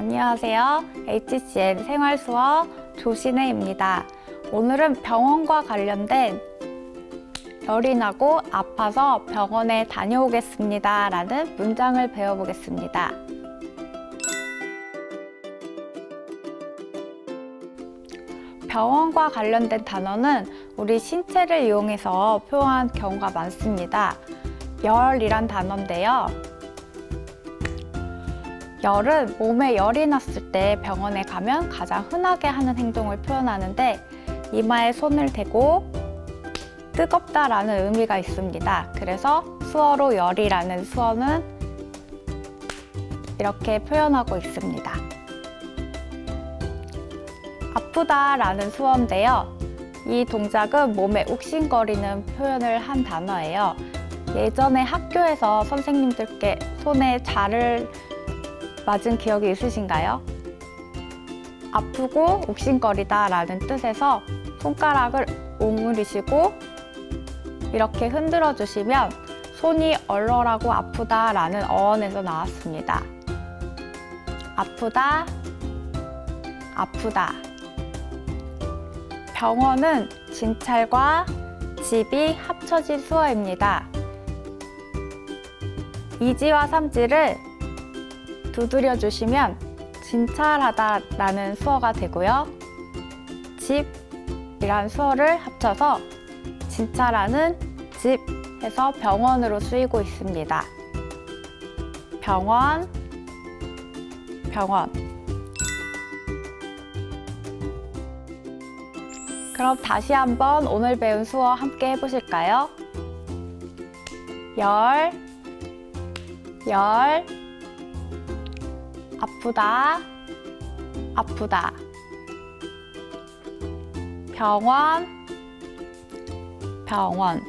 안녕하세요. HCN 생활수어 조신혜입니다. 오늘은 병원과 관련된 열이 나고 아파서 병원에 다녀오겠습니다. 라는 문장을 배워보겠습니다. 병원과 관련된 단어는 우리 신체를 이용해서 표현한 경우가 많습니다. 열이란 단어인데요. 열은 몸에 열이 났을 때 병원에 가면 가장 흔하게 하는 행동을 표현하는데 이마에 손을 대고 뜨겁다라는 의미가 있습니다. 그래서 수어로 열이라는 수어는 이렇게 표현하고 있습니다. 아프다라는 수어인데요. 이 동작은 몸에 욱신거리는 표현을 한 단어예요. 예전에 학교에서 선생님들께 손에 자를 맞은 기억이 있으신가요? 아프고 욱신거리다 라는 뜻에서 손가락을 오므리시고 이렇게 흔들어 주시면 손이 얼얼하고 아프다 라는 어원에서 나왔습니다. 아프다, 아프다. 병원은 진찰과 집이 합쳐진 수어입니다. 이지와 삼지를 두드려 주시면 진찰하다라는 수어가 되고요. 집이란 수어를 합쳐서 진찰하는 집 해서 병원으로 쓰이고 있습니다. 병원, 병원. 그럼 다시 한번 오늘 배운 수어 함께 해보실까요? 열, 열, 아프다, 아프다. 병원, 병원.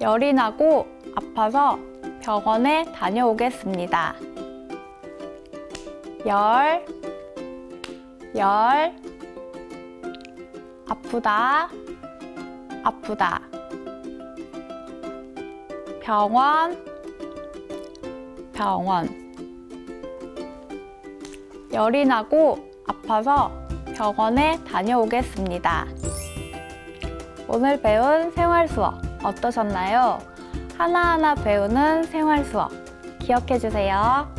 열이 나고 아파서 병원에 다녀오겠습니다. 열, 열, 아프다, 아프다. 병원, 병원. 열이 나고 아파서 병원에 다녀오겠습니다. 오늘 배운 생활 수업 어떠셨나요? 하나하나 배우는 생활 수업 기억해 주세요.